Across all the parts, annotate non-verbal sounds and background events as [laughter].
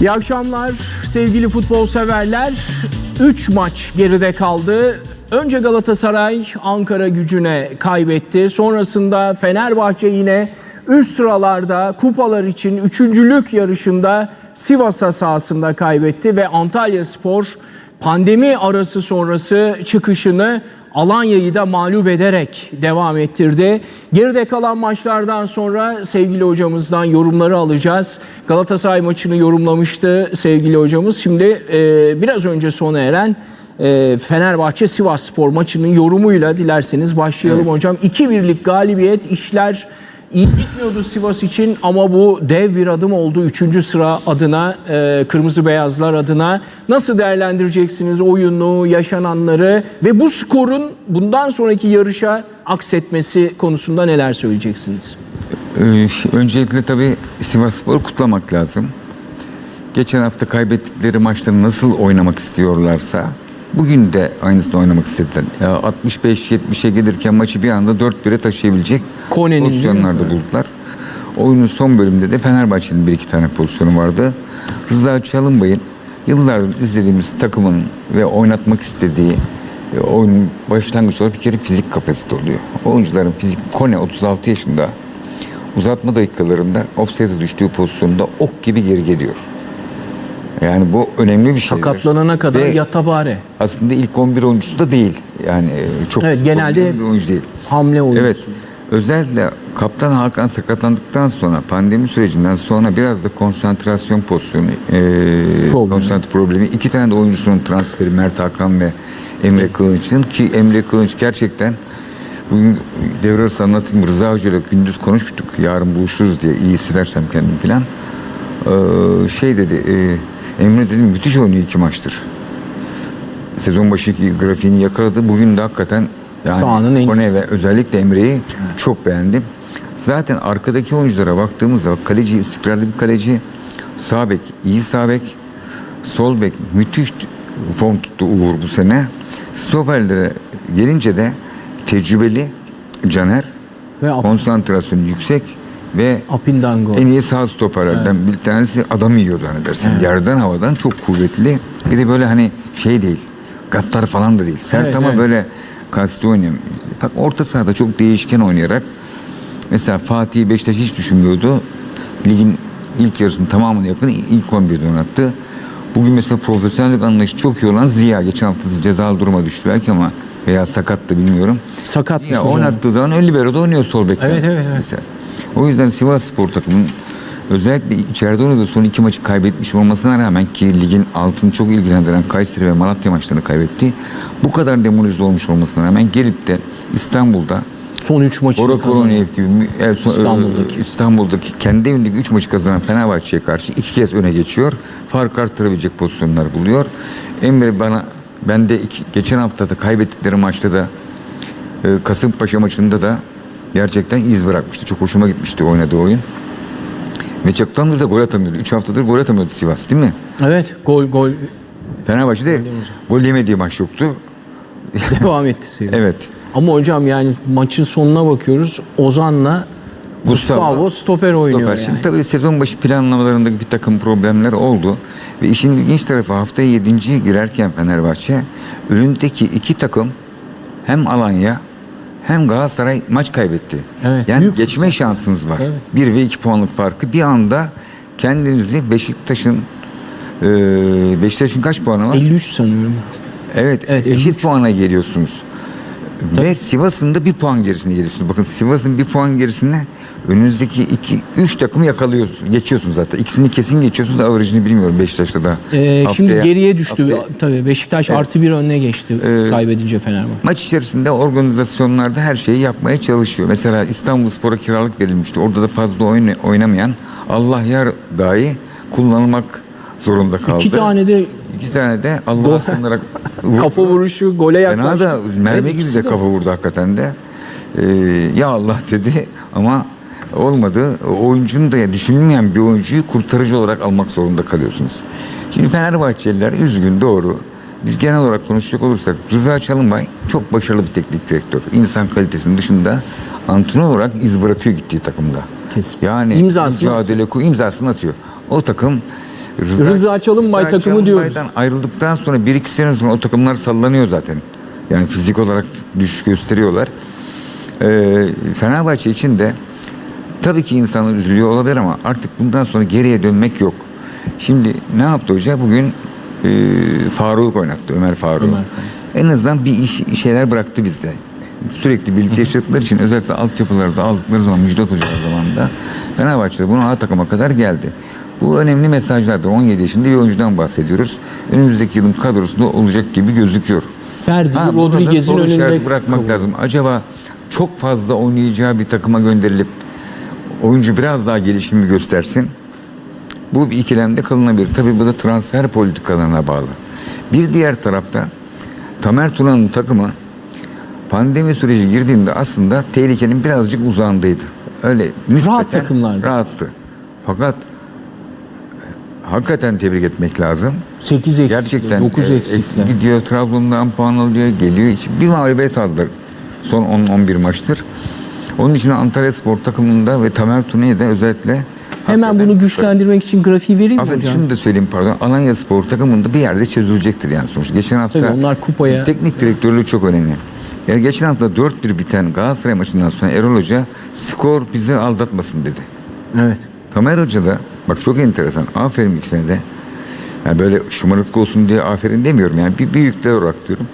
İyi akşamlar sevgili futbol severler. 3 maç geride kaldı. Önce Galatasaray Ankara gücüne kaybetti. Sonrasında Fenerbahçe yine üst sıralarda kupalar için üçüncülük yarışında Sivas'a sahasında kaybetti ve Antalya Spor pandemi arası sonrası çıkışını Alanya'yı da mağlup ederek devam ettirdi. Geride kalan maçlardan sonra sevgili hocamızdan yorumları alacağız. Galatasaray maçını yorumlamıştı sevgili hocamız. Şimdi e, biraz önce sona eren e, Fenerbahçe Sivas Spor maçının yorumuyla dilerseniz başlayalım hocam. 2-1'lik galibiyet işler iyi gitmiyordu Sivas için ama bu dev bir adım oldu 3. sıra adına e, Kırmızı Beyazlar adına. Nasıl değerlendireceksiniz oyunu, yaşananları ve bu skorun bundan sonraki yarışa aksetmesi konusunda neler söyleyeceksiniz? Ee, öncelikle tabii Sivasspor'u kutlamak lazım. Geçen hafta kaybettikleri maçları nasıl oynamak istiyorlarsa bugün de aynısını oynamak istediler. Ya 65-70'e gelirken maçı bir anda 4-1'e taşıyabilecek Kone'nin pozisyonlarda buldular. Oyunun son bölümünde de Fenerbahçe'nin bir iki tane pozisyonu vardı. Rıza Çalınbay'ın yıllardır izlediğimiz takımın ve oynatmak istediği e, oyunun başlangıç olarak bir kere fizik kapasite oluyor. Oyuncuların fizik, Kone 36 yaşında uzatma dakikalarında offside'e düştüğü pozisyonda ok gibi geri geliyor. Yani bu önemli bir şey. Sakatlanana kadar Ve yatabare. aslında ilk 11 oyuncusu da değil. Yani e, çok Evet, genelde oynayan bir oyuncu değil. Hamle oyuncusu. Evet. Özellikle kaptan Hakan sakatlandıktan sonra pandemi sürecinden sonra biraz da konsantrasyon pozisyonu e, Problemi. konsantre problemi. iki tane de oyuncusunun transferi Mert Hakan ve Emre Kılınç'ın ki Emre Kılınç gerçekten bugün devre arası anlatayım Rıza Hoca ile gündüz konuşmuştuk yarın buluşuruz diye iyi hissedersem kendim filan. Ee, şey dedi e, Emre dedim müthiş oynuyor iki maçtır. Sezon başı grafiğini yakaladı. Bugün de hakikaten yani Kone ve özellikle Emre'yi çok beğendim. Zaten arkadaki oyunculara baktığımız zaman kaleci istikrarlı bir kaleci. Sağ bek iyi sağ bek. Sol bek müthiş form tuttu Uğur bu sene. Stoperlere gelince de tecrübeli Caner. Ve Konsantrasyonu yüksek ve Apindango. en iyi sağ stoperlerden bir tanesi adam yiyordu hani dersin. Yerden havadan çok kuvvetli. Bir de böyle hani şey değil. Gattar falan da değil. Sert Evet, ama evet. böyle kasti oynuyor. Bak orta sahada çok değişken oynayarak mesela Fatih Beşiktaş hiç düşünmüyordu. Ligin ilk yarısının tamamını yakın ilk 11'de oynattı. Bugün mesela profesyonellik anlayışı çok iyi olan Ziya. Geçen hafta cezalı duruma düştü belki ama veya sakattı bilmiyorum. Sakatmış Ya oynattığı zaman ön libero'da oynuyor sol bekten. Evet, evet, evet. Mesela. O yüzden Sivas Spor takımının özellikle içeride oynadığı son iki maçı kaybetmiş olmasına rağmen ki ligin altını çok ilgilendiren Kayseri ve Malatya maçlarını kaybetti. Bu kadar demoralize olmuş olmasına rağmen gelip de İstanbul'da Son 3 maçını Bora kazandı. Koloniev gibi son- İstanbul'daki. e, İstanbul'daki kendi evindeki 3 maçı kazanan Fenerbahçe'ye karşı iki kez öne geçiyor. Fark arttırabilecek pozisyonlar buluyor. Emre bana ben de iki, geçen hafta da kaybettikleri maçta da e, Kasımpaşa maçında da gerçekten iz bırakmıştı. Çok hoşuma gitmişti oynadığı oyun. Ve çoktandır da gol atamıyordu. 3 haftadır gol atamıyordu Sivas değil mi? Evet gol gol Fenerbahçe'de gol yemediği maç yoktu. [laughs] devam etti seri. Evet. Ama hocam yani maçın sonuna bakıyoruz. Ozan'la Gustavo stoper oynuyor Stoper. yani. Şimdi tabii sezon başı planlamalarındaki bir takım problemler oldu. Ve işin ilginç tarafı haftaya 7. girerken Fenerbahçe önündeki iki takım hem Alanya hem Galatasaray maç kaybetti. Evet, yani büyük geçme şansınız var. Evet. Bir ve iki puanlık farkı bir anda kendinizi Beşiktaş'ın e, Beşiktaş'ın kaç puanı var? 53 sanıyorum. Evet, Evet, eşit puana geliyorsunuz. Ve Sivas'ın da bir puan gerisine geliyorsunuz. Bakın Sivas'ın bir puan gerisine önünüzdeki iki, üç takımı yakalıyorsunuz. Geçiyorsunuz zaten. İkisini kesin geçiyorsunuz. Averajını bilmiyorum Beşiktaş'ta da. Ee, şimdi geriye düştü. haftaya- Tabii Beşiktaş artı bir önüne geçti Ee, kaybedince Fenerbahçe. Maç içerisinde organizasyonlarda her şeyi yapmaya çalışıyor. Mesela İstanbul Spor'a kiralık verilmişti. Orada da fazla oyun, oynamayan Allah yar dahi kullanılmak zorunda kaldı. İki tane de İki tane de Allah'a sığınarak [laughs] kafa vuruşu gole Fena yaklaştı. da mermi Evet, gibi de kafa vurdu hakikaten de. Ee, ya Allah dedi ama olmadı. Oyuncunun da ya düşünülmeyen bir oyuncuyu kurtarıcı olarak almak zorunda kalıyorsunuz. Şimdi Fenerbahçeliler üzgün doğru. Biz genel olarak konuşacak olursak Rıza Çalınbay çok başarılı bir teknik direktör. İnsan kalitesinin dışında antrenör olarak iz bırakıyor gittiği takımda. Kesin. Yani İmzasını mücadele ku imzasını atıyor. O takım Rıza Çalınbay takımı Çalınbay'dan diyoruz. ayrıldıktan sonra bir iki sene sonra o takımlar sallanıyor zaten. Yani fizik olarak düşüş gösteriyorlar. Ee, Fenerbahçe için de tabii ki insanlar üzülüyor olabilir ama artık bundan sonra geriye dönmek yok. Şimdi ne yaptı hoca? Bugün e, Faruk oynattı, Ömer Faruk. En azından bir iş, şeyler bıraktı bizde. Sürekli birlikte yaşadıkları için özellikle altyapılarda aldıkları zaman Müjdat Hoca zamanında Fenerbahçe'de bunu A takıma kadar geldi. Bu önemli mesajlardır. 17 yaşında bir oyuncudan bahsediyoruz. Önümüzdeki yılın kadrosunda olacak gibi gözüküyor. Ferdi, Rodriguez'in önünde bırakmak kabul. lazım. Acaba çok fazla oynayacağı bir takıma gönderilip oyuncu biraz daha gelişimi göstersin. Bu bir ikilemde kalınabilir. Tabii bu da transfer politikalarına bağlı. Bir diğer tarafta Tamer Tuna'nın takımı pandemi süreci girdiğinde aslında tehlikenin birazcık uzağındaydı. Öyle nispeten takımlardı. Rahattı. Fakat hakikaten tebrik etmek lazım. 8 eksikle, Gerçekten 9 e, eksikle. e, gidiyor Trabzon'dan puan alıyor, geliyor. Hiç bir mağlubiyet aldılar son 10-11 maçtır. Onun için Antalya Spor takımında ve Tamer Tuna'yı da özellikle Hemen bunu güçlendirmek için grafiği vereyim mi Affedin hocam? şunu da söyleyeyim pardon. Alanya Spor takımında bir yerde çözülecektir yani sonuçta. Geçen hafta Tabii onlar kupaya- teknik direktörlüğü çok önemli. Yani geçen hafta 4-1 biten Galatasaray maçından sonra Erol Hoca skor bizi aldatmasın dedi. Evet. Tamer Hoca da bak çok enteresan. Aferin ikisine de. Yani böyle şımarıklık olsun diye aferin demiyorum. Yani bir büyükler olarak diyorum.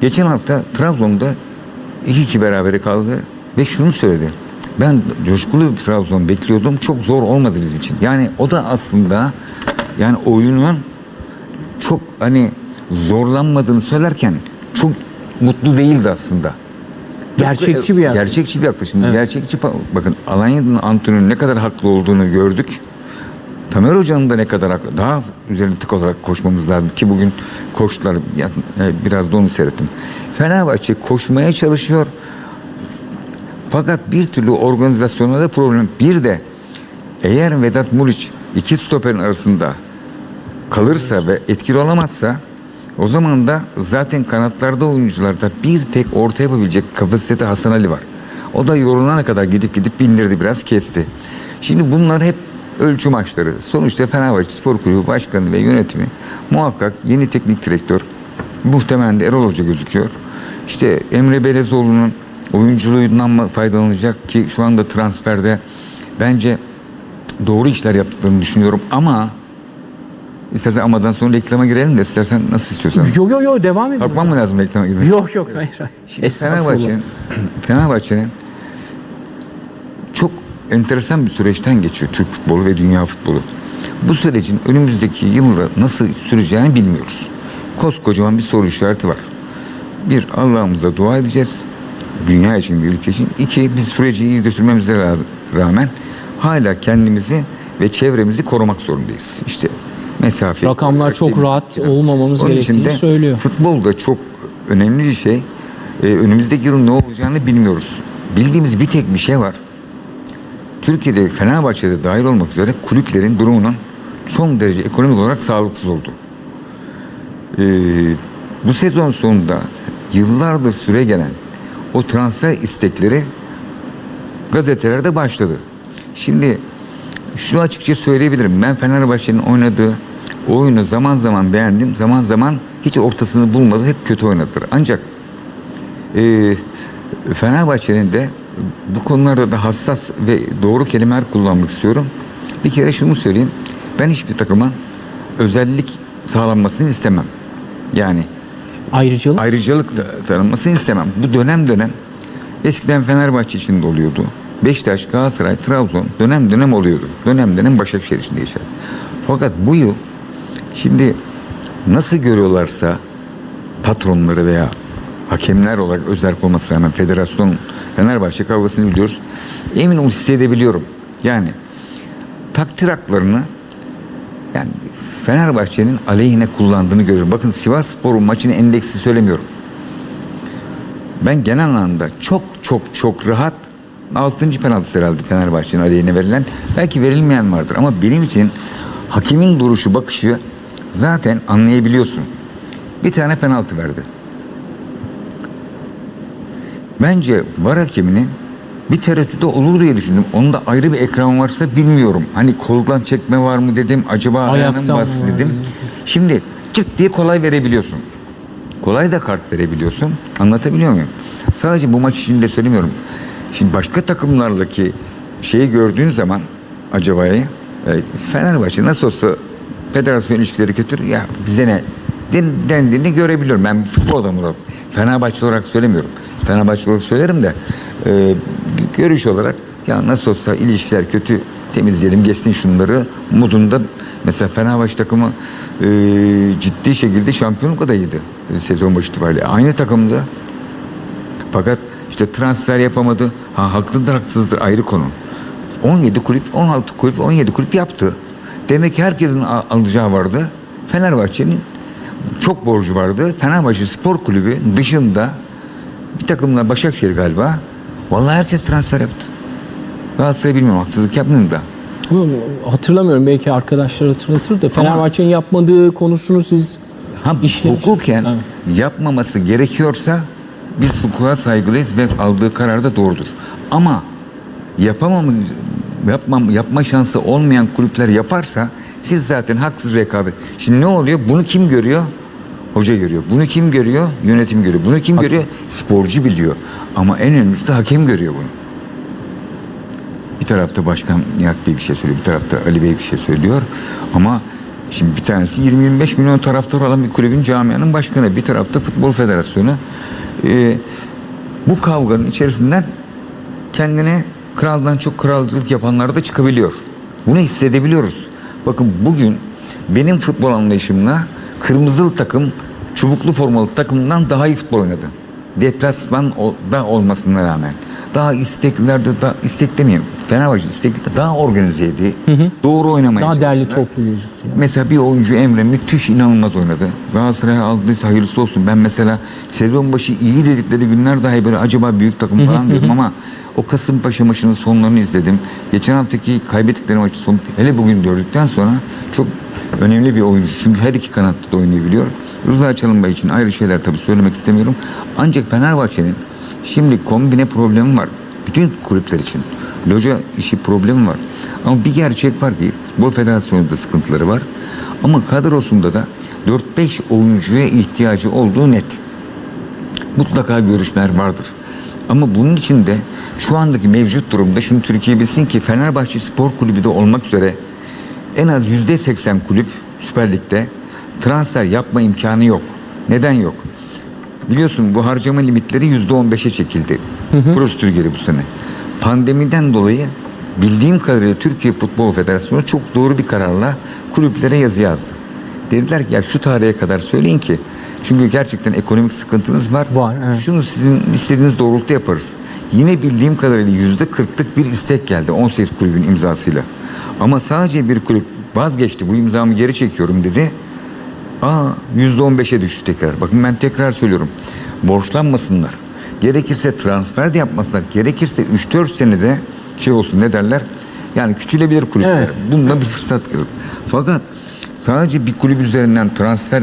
Geçen hafta Trabzon'da 2-2 berabere kaldı ve şunu söyledi. Ben coşkulu bir Trabzon bekliyordum. Çok zor olmadı bizim için. Yani o da aslında yani oyunun çok hani zorlanmadığını söylerken çok mutlu değildi aslında. Gerçekçi bir yer. Gerçekçi bir yaklaşım. Gerçekçi pa- bakın Alanya'nın antrenörün ne kadar haklı olduğunu gördük. Tamer Hoca'nın da ne kadar. Daha üzerine tık olarak koşmamız lazım ki bugün koştular. Biraz da onu seyrettim. Fenerbahçe koşmaya çalışıyor. Fakat bir türlü organizasyonda da problem. Bir de eğer Vedat Muriç iki stoperin arasında kalırsa ve etkili olamazsa o zaman da zaten kanatlarda oyuncularda bir tek orta yapabilecek kapasitede Hasan Ali var. O da yorulana kadar gidip gidip bindirdi biraz kesti. Şimdi bunlar hep ölçü maçları. Sonuçta Fenerbahçe Spor Kulübü Başkanı ve yönetimi muhakkak yeni teknik direktör muhtemelen de Erol Hoca gözüküyor. İşte Emre Belezoğlu'nun oyunculuğundan mı faydalanacak ki şu anda transferde bence doğru işler yaptıklarını düşünüyorum ama istersen amadan sonra reklama girelim de istersen nasıl istiyorsan. Yo yo yo devam edin. Kalkmam mı lazım reklama girmek? Yok yok hayır hayır. Şimdi. Fenerbahçe'nin Fenerbahçe'nin enteresan bir süreçten geçiyor Türk futbolu ve dünya futbolu. Bu sürecin önümüzdeki yılda nasıl süreceğini bilmiyoruz. Koskocaman bir soru işareti var. Bir, Allah'ımıza dua edeceğiz. Dünya için, bir ülke için. İki, biz süreci iyi götürmemize rağmen hala kendimizi ve çevremizi korumak zorundayız. İşte mesafe. Rakamlar çok rahat olmamamız Onun için gerektiğini de söylüyor. Futbol da çok önemli bir şey. Ee, önümüzdeki yılın ne olacağını bilmiyoruz. Bildiğimiz bir tek bir şey var. Türkiye'de Fenerbahçe'de dahil olmak üzere kulüplerin durumunun son derece ekonomik olarak sağlıksız olduğu. Ee, bu sezon sonunda yıllardır süre gelen o transfer istekleri gazetelerde başladı. Şimdi şunu açıkça söyleyebilirim. Ben Fenerbahçe'nin oynadığı oyunu zaman zaman beğendim. Zaman zaman hiç ortasını bulmadı. Hep kötü oynadılar. Ancak e, Fenerbahçe'nin de bu konularda da hassas ve doğru kelimeler kullanmak istiyorum. Bir kere şunu söyleyeyim. Ben hiçbir takıma özellik sağlanmasını istemem. Yani Ayrıcalık. ayrıcalık da tanınmasını istemem. Bu dönem dönem eskiden Fenerbahçe içinde oluyordu. Beşiktaş, Galatasaray, Trabzon dönem dönem oluyordu. Dönem dönem Başakşehir içinde yaşar. Fakat bu yıl şimdi nasıl görüyorlarsa patronları veya hakemler olarak özel olmasına rağmen federasyon Fenerbahçe kavgasını biliyoruz. Emin ol hissedebiliyorum. Yani takdir haklarını yani Fenerbahçe'nin aleyhine kullandığını görüyorum. Bakın Sivas Spor'un maçını endeksi söylemiyorum. Ben genel anlamda çok çok çok rahat 6. penaltısı herhalde Fenerbahçe'nin aleyhine verilen. Belki verilmeyen vardır ama benim için hakemin duruşu, bakışı zaten anlayabiliyorsun. Bir tane penaltı verdi. Bence var hakeminin bir tereddüde olur diye düşündüm. Onda ayrı bir ekran varsa bilmiyorum. Hani koldan çekme var mı dedim. Acaba bastı mı? dedim. Şimdi çık diye kolay verebiliyorsun. Kolay da kart verebiliyorsun. Anlatabiliyor muyum? Sadece bu maç için de söylemiyorum. Şimdi başka takımlardaki şeyi gördüğün zaman acaba'yı e, Fenerbahçe nasıl olsa federasyon ilişkileri kötü ya bize ne den, dendiğini görebiliyorum. Ben futbol adamı olarak Fenerbahçe olarak söylemiyorum. Fenerbahçe olarak söylerim de e, görüş olarak ya nasıl olsa ilişkiler kötü temizleyelim geçsin şunları modunda mesela Fenerbahçe takımı e, ciddi şekilde şampiyonluk adayıydı e, sezon başı itibariyle. Aynı takımda fakat işte transfer yapamadı. Ha haklıdır haksızdır ayrı konu. 17 kulüp, 16 kulüp, 17 kulüp yaptı. Demek ki herkesin alacağı vardı. Fenerbahçe'nin çok borcu vardı. Fenerbahçe Spor Kulübü dışında bir takımla Başakşehir galiba. Vallahi herkes transfer yaptı. Galatasaray bilmiyorum haksızlık yapmayayım da. Hatırlamıyorum belki arkadaşlar hatırlatır da Fenerbahçe'nin yapmadığı konusunu siz Ha, hukuken Evet. yapmaması gerekiyorsa biz hukuka saygılıyız ve aldığı karar da doğrudur. Ama yapamam, yapmam, yapma şansı olmayan kulüpler yaparsa siz zaten haksız rekabet. Şimdi ne oluyor? Bunu kim görüyor? Hoca görüyor. Bunu kim görüyor? Yönetim görüyor. Bunu kim görüyor? Sporcu biliyor. Ama en önemlisi de hakem görüyor bunu. Bir tarafta Başkan Nihat Bey bir şey söylüyor, bir tarafta Ali Bey bir şey söylüyor. Ama şimdi bir tanesi 20-25 milyon taraftar olan bir kulübün camianın başkanı, bir tarafta Futbol Federasyonu. Ee, bu kavganın içerisinden kendine kraldan çok kralcılık yapanlar da çıkabiliyor. Bunu hissedebiliyoruz. Bakın bugün benim futbol anlayışımla kırmızılı takım çubuklu formalı takımdan daha iyi futbol oynadı. Deplasman da olmasına rağmen. Daha istekliler de daha istek demeyeyim. Fenerbahçe istekli daha organizeydi. Doğru oynamaya daha derli toplu gözüktü. Mesela bir oyuncu Emre müthiş inanılmaz oynadı. Galatasaray aldıysa hayırlısı olsun. Ben mesela sezon başı iyi dedikleri günler dahi böyle acaba büyük takım falan diyordum ama o Kasımpaşa maçının sonlarını izledim. Geçen haftaki kaybettikleri maçı son hele bugün gördükten sonra çok önemli bir oyuncu. Çünkü her iki kanatta da oynayabiliyor. Rıza Çalınbay için ayrı şeyler tabii söylemek istemiyorum. Ancak Fenerbahçe'nin şimdi kombine problemi var. Bütün kulüpler için. Loca işi problemi var. Ama bir gerçek var ki bu federasyonda sıkıntıları var. Ama kadrosunda da 4-5 oyuncuya ihtiyacı olduğu net. Mutlaka görüşler vardır. Ama bunun için de şu andaki mevcut durumda şunu Türkiye bilsin ki Fenerbahçe Spor Kulübü de olmak üzere en az yüzde 80 kulüp Süper Lig'de transfer yapma imkanı yok. Neden yok? Biliyorsun bu harcama limitleri yüzde 15'e çekildi. Prosedür geri bu sene. Pandemiden dolayı bildiğim kadarıyla Türkiye Futbol Federasyonu çok doğru bir kararla kulüplere yazı yazdı. Dediler ki ya şu tarihe kadar söyleyin ki çünkü gerçekten ekonomik sıkıntınız var. Var, evet. Şunu sizin istediğiniz doğrultuda yaparız. Yine bildiğim kadarıyla yüzde kırklık bir istek geldi 18 kulübün imzasıyla. Ama sadece bir kulüp vazgeçti bu imzamı geri çekiyorum dedi. Aa yüzde on beşe düştü tekrar. Bakın ben tekrar söylüyorum. Borçlanmasınlar. Gerekirse transfer de yapmasınlar. Gerekirse 3-4 senede şey olsun ne derler? Yani küçülebilir kulüpler. Evet. Bunda bir fırsat görür. Fakat sadece bir kulüp üzerinden transfer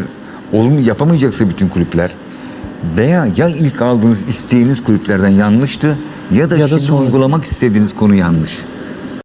olum yapamayacaksa bütün kulüpler veya ya ilk aldığınız isteğiniz kulüplerden yanlıştı ya da, Ya da şimdi sonra- uygulamak istediğiniz konu yanlış.